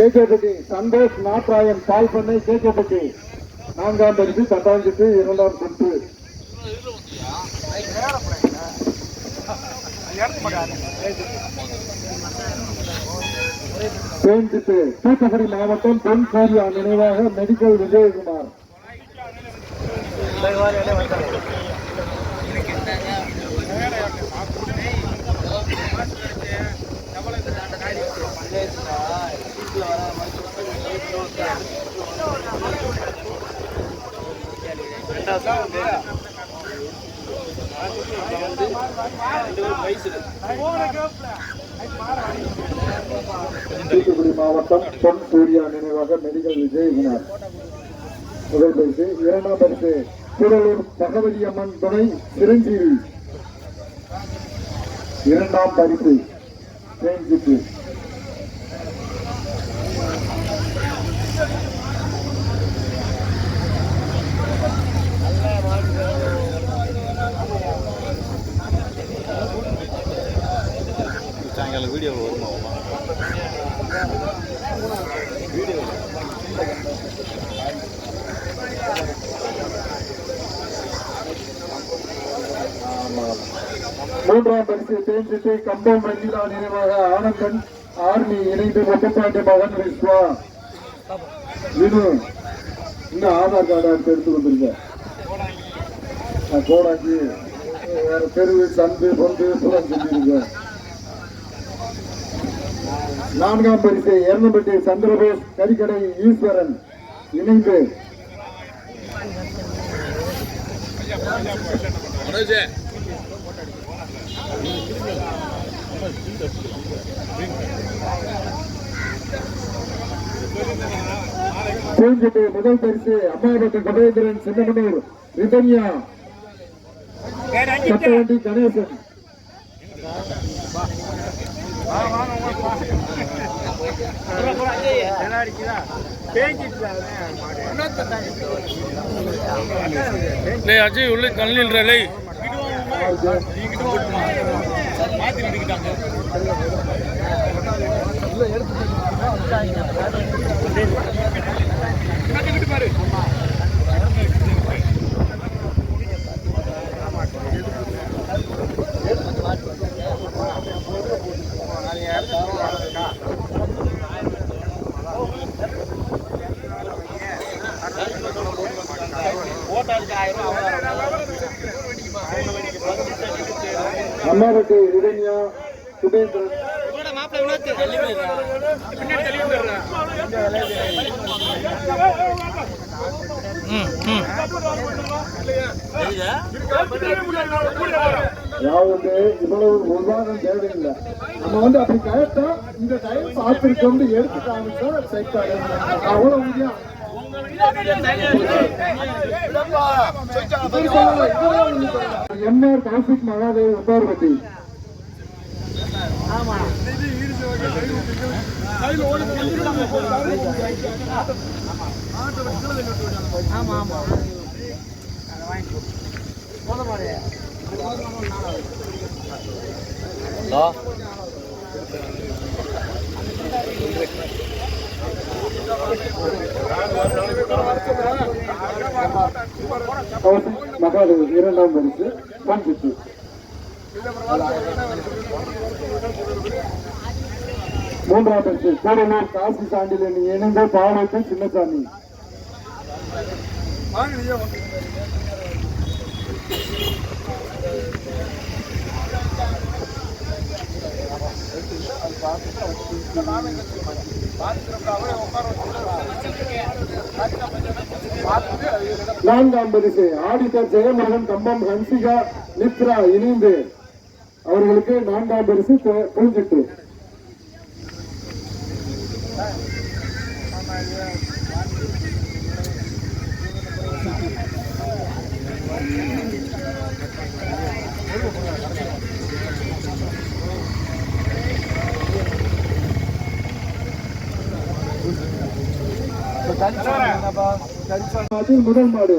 கேகேபட்டி சந்தோஷ் நாட்ராயன் பால் பண்ணை கேகேபட்டி. நான்காம் பரிசு தட்டாஞ்சிட்டு இரண்டாம் சுற்று தூத்துக்குடி மாவட்டம் பொன் சூர்யா நினைவாக மெடிக்கல் விஜயகுமார். தூத்துக்குடி மாவட்டம் பொன் சூர்யா நினைவாக மெடிக்கல் விஜயகுமார் முதல் பரிசு இரண்டாம் பரிசு திருவள்ளூர் பகவதி அம்மன் துணை சிரஞ்சீவி. இரண்டாம் பரிசு சாயங்காலம் வீடியோ வருமா மூன்றாம் பரிசு தேஞ்சிட்டு கம்பம் ரஞ்சிதா நினைவாக ஆனந்தன் ஆர்மி இணைந்து ஒப்பப்பாண்டி மகன் விஸ்வா. இன்னும் இந்த ஆதார் கார்டை எடுத்து எடுத்து கோடாக்கி வேற தெருவு சந்து பொந்து புறம் செஞ்சிருக்கேன் நான்காம் பரிசு எர்ணம்பட்டி சந்திரபோஸ் கறிக்கடை ஈஸ்வரன் இணைந்து. பூஞ்சிட்டு முதல் பரிசு அம்மாவட்ட கபேந்திரன் சின்னமனூர் ரிதன்யா சட்டவண்டி கணேசன். டேய் அஜய் உள்ள கல்லில்ற பாரு. அம்மாவுக்கு ரிதன்யா சுபேந்திரன். அதாவது இவ்வளவு உருவாகம் தேவையில்லை. நம்ம வந்து அப்படி கரெக்டா இந்த டைம் எடுத்து காமிச்சா அவ்வளவு எம்ஆர் மகாதேவ் உப்பார்பட்டி ஹலோ கௌசிக் இரண்டாம் பரிசு பஞ்சிட்டு மூன்றாம் பரிசு கூடலூர் காசி சாண்டில் இணைந்து பாவத்தை சின்னசாமி. நான்காம் பரிசு ஆடிட்டர் ஜெயமுருகன் கம்பம் ஹன்சிகா மித்ரா இணைந்து. அவர்களுக்கு நான்காம் பரிசு புரிஞ்சிட்டு. முதல் மாடு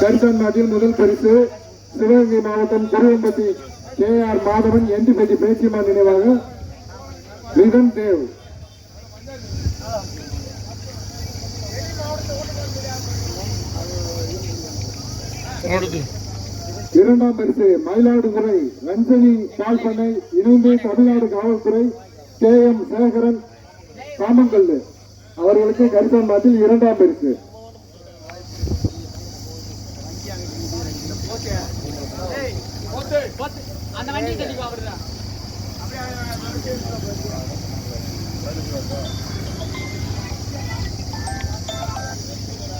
கரிசன் நாட்டில் முதல் பரிசு சிவகங்கை மாவட்டம் குருவம்பட்டி கே ஆர் மாதவன் எண்டிப்பட்டி பேச்சிமான் நினைவாக ரிதன் தேவ். இரண்டாம் பரிசு மயிலாடுதுறை ரஞ்சனி பால் பண்ணை இணைந்து தமிழ்நாடு காவல்துறை கே எம் சேகரன் காமங்கல் அவர்களுக்கு கரிசன் நாட்டில் இரண்டாம் பரிசு அந்த வண்டி தள்ளி பாக்குறதா அங்க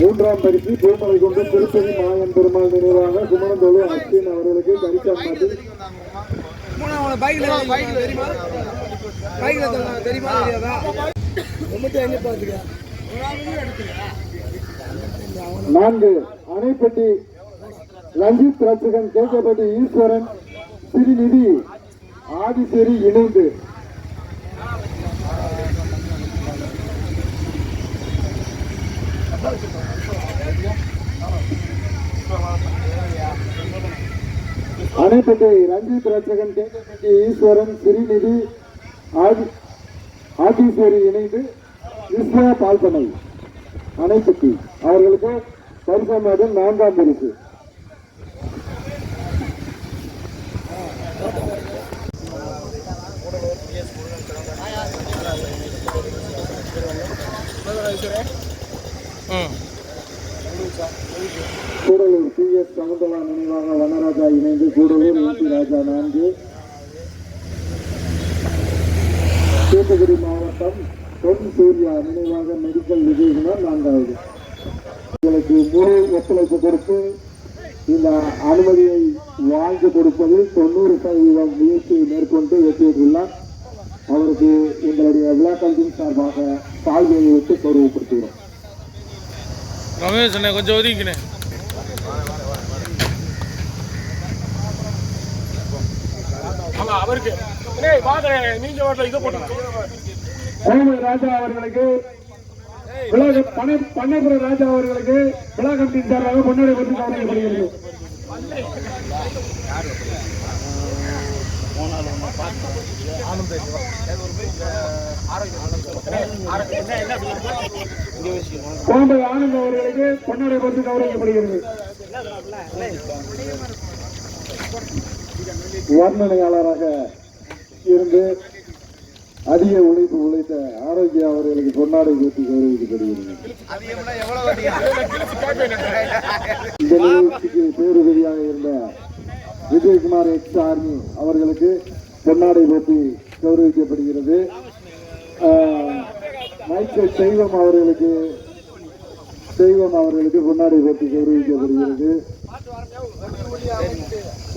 மூன்றாம் பரிசு பூமலை கொண்ட திருப்பதி மாயன் பெருமாள் நினைவாக குமரம்பலு அஸ்வின் அவர்களுக்கு பைக்ல தெரியுமா? நான்கு அணைப்பட்டி ரஞ்சித் ரட்சகன் கேட்கப்பட்டி ஈஸ்வரன் திருநிதி ஆதிசேரி இணைந்து. அணைப்பட்டி ரஞ்சித் ரட்சகன் கேட்கப்பட்டி ஈஸ்வரன் திருநிதி ஆதி ஆதிசேரி இணைந்து விஸ்வா பால்பனை அணைப்பட்டி அவர்களுக்கு பரிசமாதம் நான்காம் பரிசு. கூடலூர். எஸ் சமுந்தலா நினைவாக வனராஜா இணைந்து கூடவே ஊட்டி ராஜா நான்கு. தூத்துக்குடி மாவட்டம் பொன் சூர்யா நினைவாக மெடிக்கல் விஜயகுமார் நான்காவது. உங்களுக்கு முழு ஒத்துழைப்பு கொடுத்து இந்த அனுமதியை வாங்கி கொடுப்பது தொண்ணூறு சதவீதம் முயற்சியை மேற்கொண்டு வெற்றியுள்ளார் அவருக்கு எங்களுடைய விழா கல்வியின் சார்பாக தாழ்மையை விட்டு கௌரவப்படுத்துகிறோம். ரமேஷ் கொஞ்சம் ஒதுக்கினே ஆமா அவருக்கு. ஏய் பாக்குறேன் நீங்க வாட்டில இதை ராஜா அவர்களுக்கு விழா பனை பண்ணபுர ராஜா அவர்களுக்கு விழா கமிட்டியின் சார்பாக பொன்னுரை பற்றி கவனிக்கப்படுகிறது கோம்பை ஆனந்த் அவர்களுக்கு பொன்னுரை பற்றி கௌரவிக்கப்படுகிறது வர்ணனையாளராக இருந்து அதிக உழைப்பு உழைத்த ஆரோக்கிய அவர்களுக்கு பொன்னாடை கூட்டி கௌரவிக்கப்படுகிறது. இந்த நிகழ்ச்சிக்கு பேருதவியாக இருந்த விஜயகுமார் எக்ஸ் ஆர்மி அவர்களுக்கு பொன்னாடை போட்டி கௌரவிக்கப்படுகிறது. மைக்கேல் தெய்வம் அவர்களுக்கு தெய்வம் அவர்களுக்கு பொன்னாடை போட்டி கௌரவிக்கப்படுகிறது.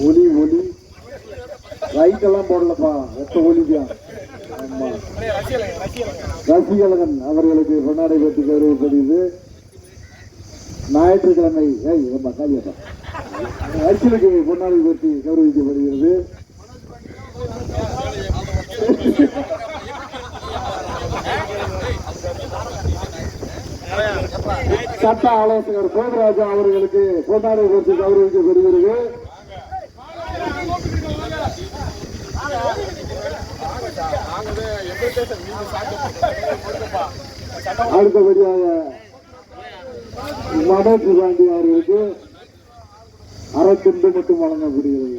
ஒலி ஒலி. லைட் எல்லாம் போடலப்பா வெட்ட ஒலிதான் ரசிகலகன் அவர்களுக்கு பொன்னாடை போட்டி கௌரவிக்கப்படுகிறது ஞாயிற்றுக்கிழமை ஏய் ரொம்ப காலியப்பா. அர்ச்சனுக்கு பொன்னாடை போட்டி கௌரவிக்கப்படுகிறது. சட்ட ஆலோசகர் கோபராஜா அவர்களுக்கு பொன்னாடை போட்டி கௌரவிக்கப்படுகிறது. அடுத்தபடியாக மனோஜ் காந்தி அவர்களுக்கு அறத்துண்டு மட்டும் வழங்கப்படுகிறது.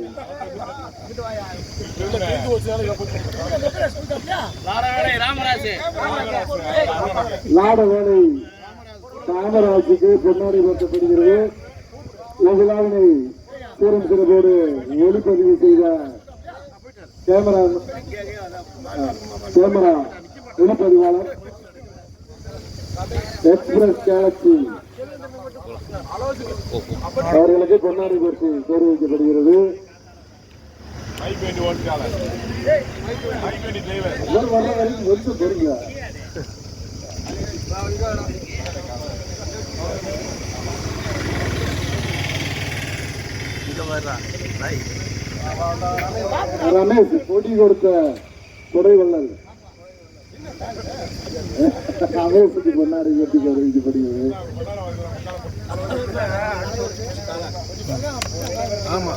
ராமராஜ் காமராஜுக்கு பொன்னாடி போட்டப்படுகிறது இவ்விழாவினை சீரம் சிறப்போடு ஒளிப்பதிவு செய்த கேமரா கேமரா ஒளிப்பதிவாளர் எக்ஸ்பிரஸ் கேலக்சி அவர்களுக்கு பொன்னாடை போட்டு கௌரவிக்கப்படுகிறது வண்டி ஓட்டுக்கால பைக் ரமேஷ் போட்டி கொடுத்த கொடை அவன் சுத்தி பொன்னாடி கட்டி இது படிக்கிறது ஆமா.